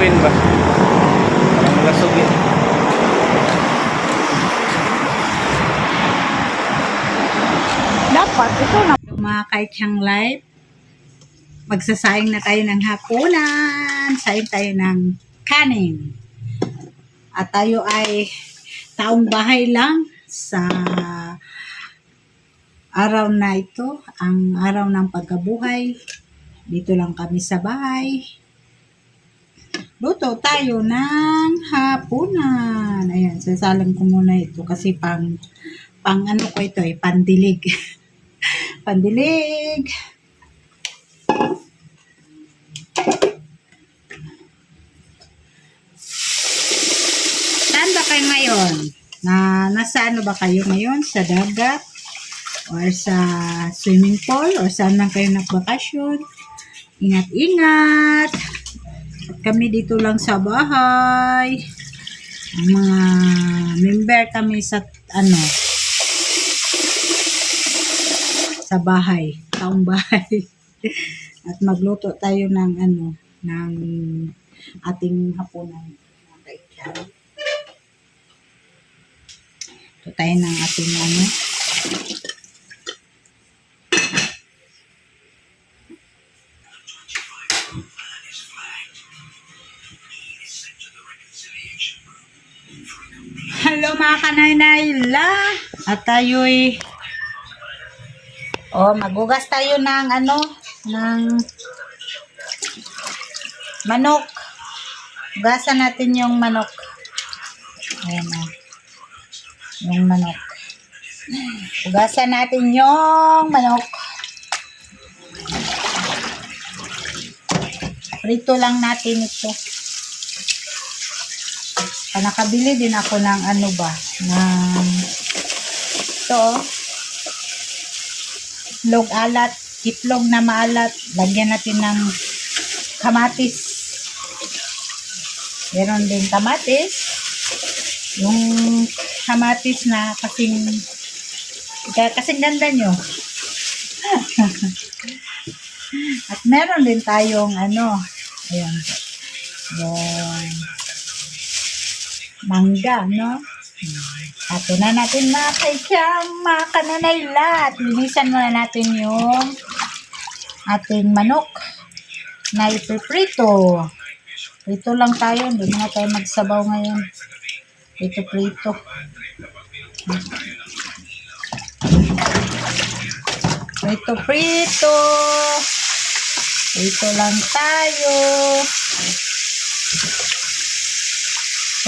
gawin ba? Parang malasog eh. Dapat, ito na. Mga kaityang live, magsasaing na tayo ng hapunan. Saing tayo ng kanin. At tayo ay taong bahay lang sa araw na ito, ang araw ng pagkabuhay. Dito lang kami sa bahay Luto tayo ng hapunan. Ayan, sasalang ko muna ito kasi pang pang ano ko ito eh, pandilig. pandilig. Saan ba kayo ngayon? Na, nasa ano ba kayo ngayon? Sa dagat? Or sa swimming pool? Or saan man kayo nagbakasyon? Ingat-ingat! Kami dito lang sa bahay. Mga member kami sa ano sa bahay, taong bahay. At magluto tayo ng ano ng ating hapunan. Ito tayo ng ating ano Hello mga kanaynayla! At tayo'y Oh, magugas tayo ng ano, ng manok. Hugasan natin yung manok. Ayan na. Yung manok. Hugasan natin yung manok. Prito lang natin ito. Ah, nakabili din ako ng ano ba, ng ito oh. Itlog alat, itlog na maalat, lagyan natin ng kamatis. Meron din kamatis. Yung kamatis na kasing kasing ganda nyo. At meron din tayong ano, ayan, yung mangga, no? Ato na natin mga kaisyam, mga kananayla. At linisan muna natin yung ating manok na ipiprito. Prito lang tayo. Hindi na tayo magsabaw ngayon. Prito prito. Prito prito. Prito lang tayo.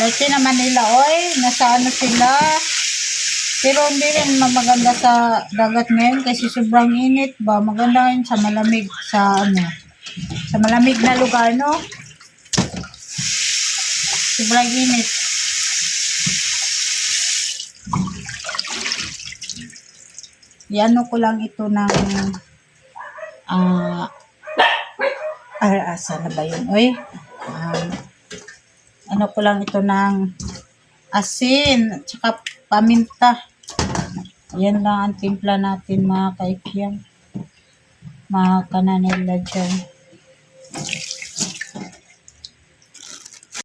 Kasi naman nila, oy, nasa ano sila. Pero hindi rin maganda sa dagat ngayon kasi sobrang init ba. Maganda yun sa malamig, sa ano, sa malamig na lugar, no? Sobrang init. Iano ko lang ito ng ah ah, asa na ba yun? Oy, ah, ano ko lang ito ng asin at saka paminta. Yan lang ang timpla natin mga kaipyan. Mga kananila dyan.